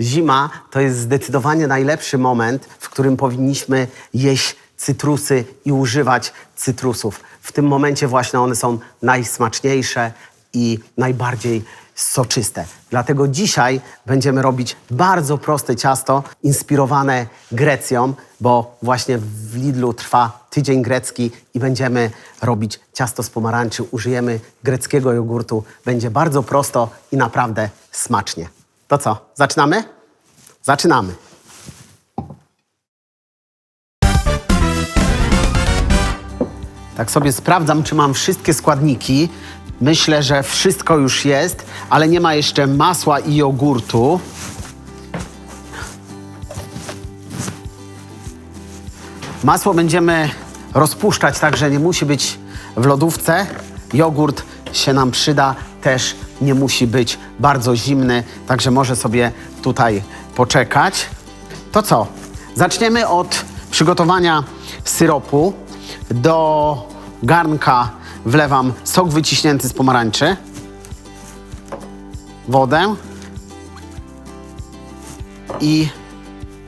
Zima to jest zdecydowanie najlepszy moment, w którym powinniśmy jeść cytrusy i używać cytrusów. W tym momencie właśnie one są najsmaczniejsze i najbardziej soczyste. Dlatego dzisiaj będziemy robić bardzo proste ciasto inspirowane Grecją, bo właśnie w Lidlu trwa tydzień grecki i będziemy robić ciasto z pomarańczy. Użyjemy greckiego jogurtu. Będzie bardzo prosto i naprawdę smacznie. To co, zaczynamy? Zaczynamy. Tak sobie sprawdzam, czy mam wszystkie składniki. Myślę, że wszystko już jest, ale nie ma jeszcze masła i jogurtu. Masło będziemy rozpuszczać, także nie musi być w lodówce. Jogurt się nam przyda, też nie musi być bardzo zimny, także może sobie tutaj poczekać. To co? Zaczniemy od przygotowania syropu. Do garnka wlewam sok wyciśnięty z pomarańczy, wodę i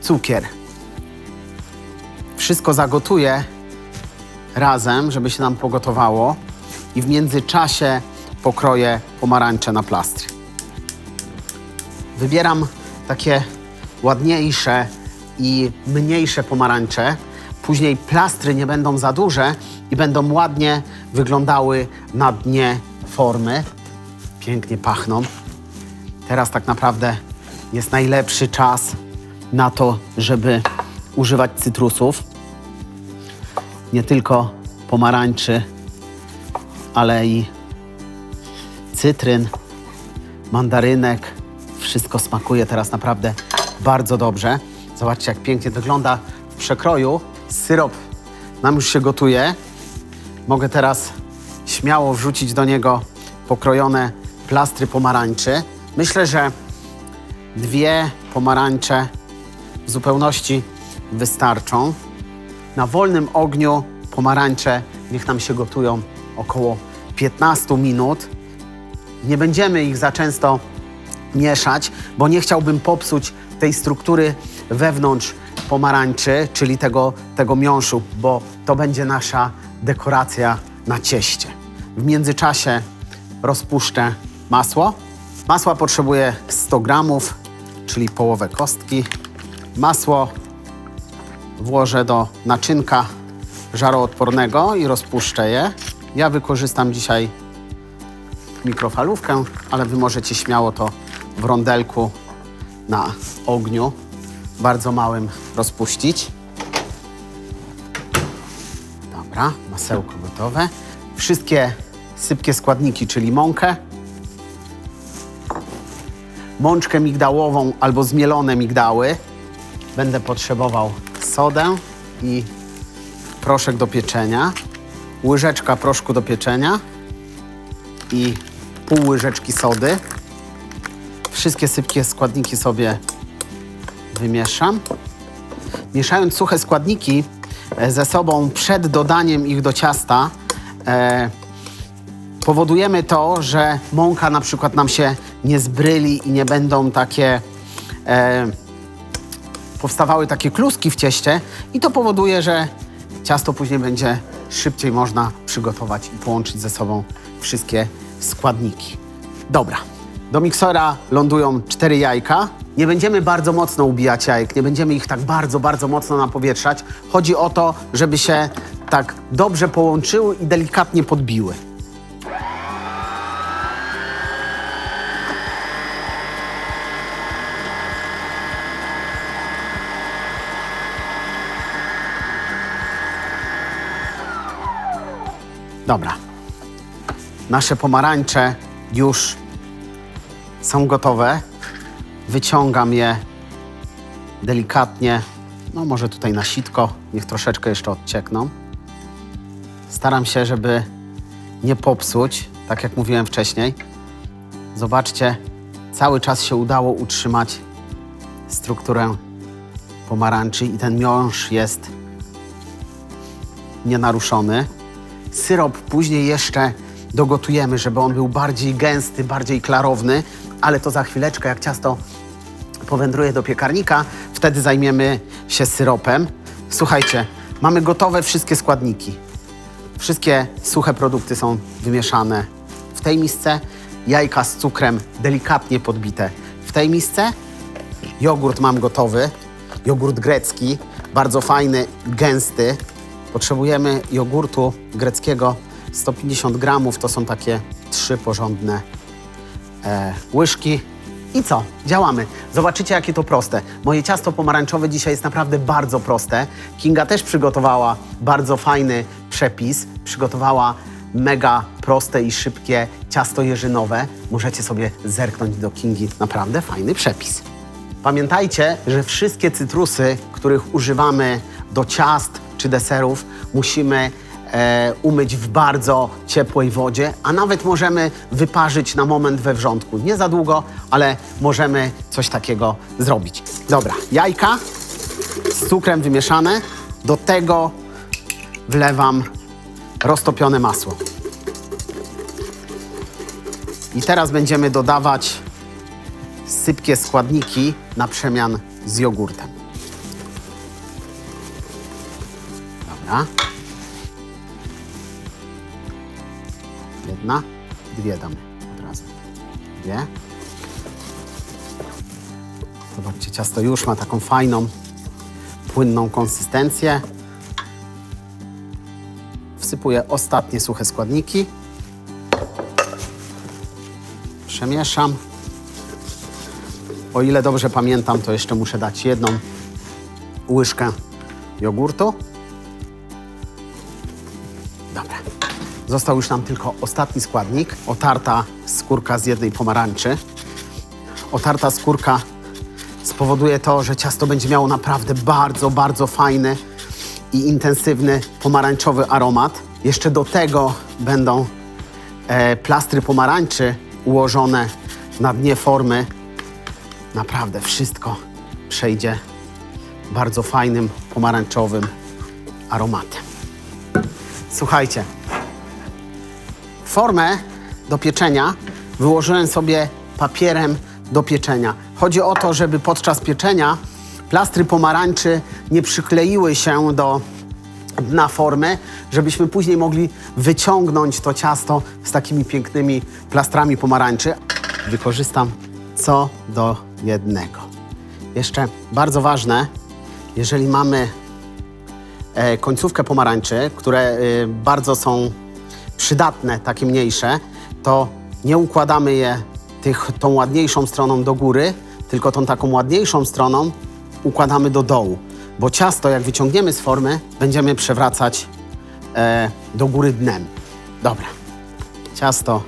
cukier. Wszystko zagotuję razem, żeby się nam pogotowało i w międzyczasie pokroję pomarańcze na plastry. Wybieram takie ładniejsze i mniejsze pomarańcze. Później plastry nie będą za duże i będą ładnie wyglądały na dnie formy. Pięknie pachną. Teraz tak naprawdę jest najlepszy czas na to, żeby używać cytrusów. Nie tylko pomarańczy, ale i cytryn, mandarynek. Wszystko smakuje teraz naprawdę bardzo dobrze. Zobaczcie, jak pięknie wygląda w przekroju. Syrop nam już się gotuje. Mogę teraz śmiało wrzucić do niego pokrojone plastry pomarańczy. Myślę, że dwie pomarańcze w zupełności wystarczą. Na wolnym ogniu pomarańcze niech nam się gotują około 15 minut. Nie będziemy ich za często mieszać, bo nie chciałbym popsuć tej struktury wewnątrz pomarańczy, czyli tego, tego miąższu, bo to będzie nasza dekoracja na cieście. W międzyczasie rozpuszczę masło. Masła potrzebuję 100 gramów, czyli połowę kostki. Masło włożę do naczynka żaroodpornego i rozpuszczę je. Ja wykorzystam dzisiaj mikrofalówkę, ale Wy możecie śmiało to w rondelku na ogniu bardzo małym rozpuścić. Dobra, masełko gotowe. Wszystkie sypkie składniki, czyli mąkę, mączkę migdałową albo zmielone migdały. Będę potrzebował sodę i proszek do pieczenia, łyżeczka proszku do pieczenia i pół łyżeczki sody. Wszystkie sypkie składniki sobie wymieszam. Mieszając suche składniki e, ze sobą przed dodaniem ich do ciasta, e, powodujemy to, że mąka na przykład nam się nie zbryli i nie będą takie e, powstawały takie kluski w cieście i to powoduje, że ciasto później będzie szybciej można przygotować i połączyć ze sobą wszystkie składniki. Dobra. Do miksera lądują cztery jajka. Nie będziemy bardzo mocno ubijać jajek, nie będziemy ich tak bardzo, bardzo mocno napowietrzać. Chodzi o to, żeby się tak dobrze połączyły i delikatnie podbiły. Dobra. Nasze pomarańcze już są gotowe. Wyciągam je delikatnie, no może tutaj na sitko, niech troszeczkę jeszcze odciekną. Staram się, żeby nie popsuć, tak jak mówiłem wcześniej. Zobaczcie, cały czas się udało utrzymać strukturę pomarańczy i ten miąższ jest nienaruszony. Syrop później jeszcze dogotujemy, żeby on był bardziej gęsty, bardziej klarowny, ale to za chwileczkę, jak ciasto powędruje do piekarnika, wtedy zajmiemy się syropem. Słuchajcie, mamy gotowe wszystkie składniki. Wszystkie suche produkty są wymieszane w tej misce. Jajka z cukrem delikatnie podbite w tej misce. Jogurt mam gotowy. Jogurt grecki, bardzo fajny, gęsty. Potrzebujemy jogurtu greckiego 150 gramów. To są takie trzy porządne e, łyżki. I co? Działamy. Zobaczycie, jakie to proste. Moje ciasto pomarańczowe dzisiaj jest naprawdę bardzo proste. Kinga też przygotowała bardzo fajny przepis. Przygotowała mega proste i szybkie ciasto jeżynowe. Możecie sobie zerknąć do Kingi. Naprawdę fajny przepis. Pamiętajcie, że wszystkie cytrusy, których używamy do ciast czy deserów, musimy e, umyć w bardzo ciepłej wodzie, a nawet możemy wyparzyć na moment we wrzątku. Nie za długo, ale możemy coś takiego zrobić. Dobra, jajka z cukrem wymieszane. Do tego wlewam roztopione masło. I teraz będziemy dodawać sypkie składniki na przemian z jogurtem. Dobra. Jedna, dwie damy od razu. Dwie. Zobaczcie, ciasto już ma taką fajną, płynną konsystencję. Wsypuję ostatnie suche składniki. Przemieszam. O ile dobrze pamiętam, to jeszcze muszę dać jedną łyżkę jogurtu. Dobra. Został już nam tylko ostatni składnik. Otarta skórka z jednej pomarańczy. Otarta skórka spowoduje to, że ciasto będzie miało naprawdę bardzo, bardzo fajny i intensywny pomarańczowy aromat. Jeszcze do tego będą e, plastry pomarańczy ułożone na dnie formy naprawdę wszystko przejdzie bardzo fajnym, pomarańczowym aromatem. Słuchajcie, formę do pieczenia wyłożyłem sobie papierem do pieczenia. Chodzi o to, żeby podczas pieczenia plastry pomarańczy nie przykleiły się do dna formy, żebyśmy później mogli wyciągnąć to ciasto z takimi pięknymi plastrami pomarańczy. Wykorzystam co do jednego. Jeszcze bardzo ważne, jeżeli mamy e, końcówkę pomarańczy, które e, bardzo są przydatne, takie mniejsze, to nie układamy je tych, tą ładniejszą stroną do góry, tylko tą taką ładniejszą stroną układamy do dołu. Bo ciasto, jak wyciągniemy z formy, będziemy przewracać e, do góry dnem. Dobra. Ciasto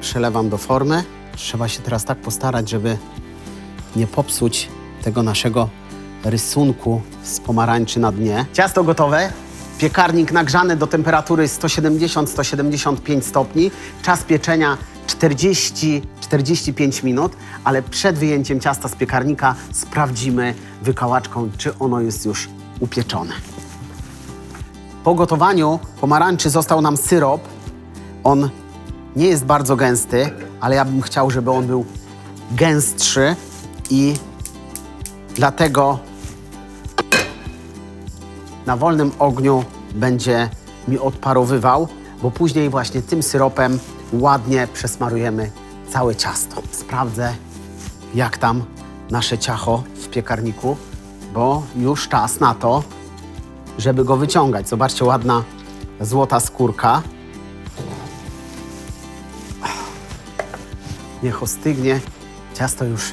przelewam do formy. Trzeba się teraz tak postarać, żeby nie popsuć tego naszego rysunku z pomarańczy na dnie. Ciasto gotowe. Piekarnik nagrzany do temperatury 170-175 stopni. Czas pieczenia 40-45 minut, ale przed wyjęciem ciasta z piekarnika sprawdzimy wykałaczką, czy ono jest już upieczone. Po gotowaniu pomarańczy został nam syrop. On nie jest bardzo gęsty, ale ja bym chciał, żeby on był gęstszy i dlatego na wolnym ogniu będzie mi odparowywał, bo później właśnie tym syropem ładnie przesmarujemy całe ciasto. Sprawdzę, jak tam nasze ciacho w piekarniku, bo już czas na to, żeby go wyciągać. Zobaczcie, ładna złota skórka. Niech ostygnie. Ciasto już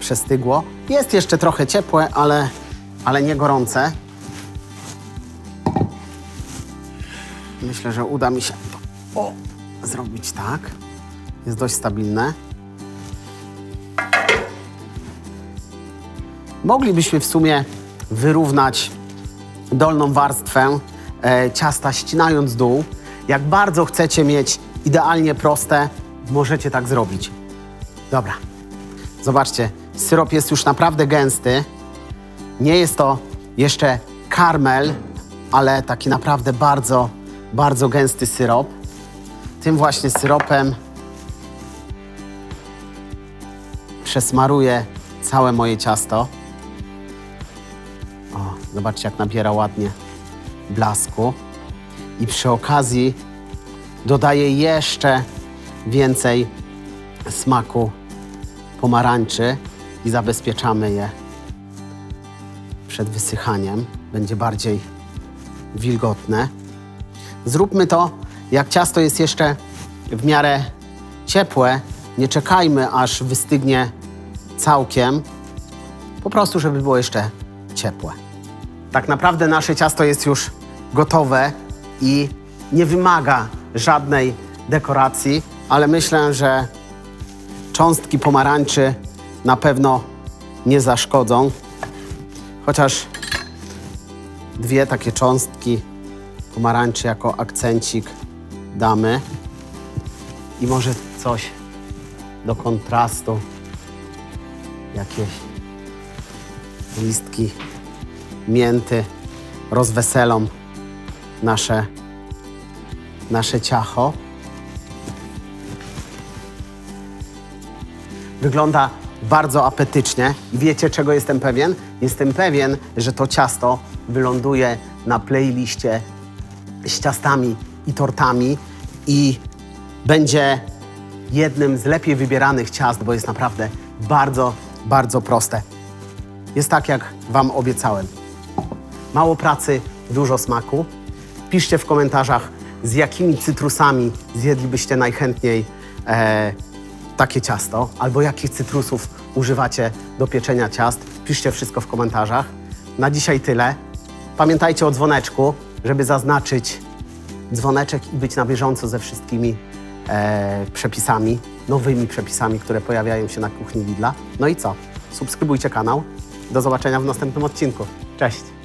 przestygło. Jest jeszcze trochę ciepłe, ale, ale nie gorące. Myślę, że uda mi się o, zrobić tak. Jest dość stabilne. Moglibyśmy w sumie wyrównać dolną warstwę e, ciasta, ścinając dół. Jak bardzo chcecie mieć idealnie proste, możecie tak zrobić. Dobra. Zobaczcie, syrop jest już naprawdę gęsty. Nie jest to jeszcze karmel, ale taki naprawdę bardzo, bardzo gęsty syrop. Tym właśnie syropem przesmaruję całe moje ciasto. O, zobaczcie, jak nabiera ładnie blasku. I przy okazji dodaję jeszcze więcej smaku pomarańczy i zabezpieczamy je przed wysychaniem. Będzie bardziej wilgotne. Zróbmy to, jak ciasto jest jeszcze w miarę ciepłe. Nie czekajmy, aż wystygnie całkiem. Po prostu, żeby było jeszcze ciepłe. Tak naprawdę nasze ciasto jest już gotowe i nie wymaga żadnej dekoracji, ale myślę, że cząstki pomarańczy na pewno nie zaszkodzą. Chociaż dwie takie cząstki pomarańczy jako akcencik damy. I może coś do kontrastu. Jakieś listki mięty rozweselą nasze, nasze ciacho. Wygląda bardzo apetycznie i wiecie, czego jestem pewien? Jestem pewien, że to ciasto wyląduje na playliście z ciastami i tortami i będzie jednym z lepiej wybieranych ciast, bo jest naprawdę bardzo, bardzo proste. Jest tak, jak Wam obiecałem. Mało pracy, dużo smaku. Piszcie w komentarzach, z jakimi cytrusami zjedlibyście najchętniej e, takie ciasto, albo jakich cytrusów używacie do pieczenia ciast. Piszcie wszystko w komentarzach. Na dzisiaj tyle. Pamiętajcie o dzwoneczku, żeby zaznaczyć dzwoneczek i być na bieżąco ze wszystkimi e, przepisami, nowymi przepisami, które pojawiają się na kuchni Lidla. No i co? Subskrybujcie kanał. Do zobaczenia w następnym odcinku. Cześć!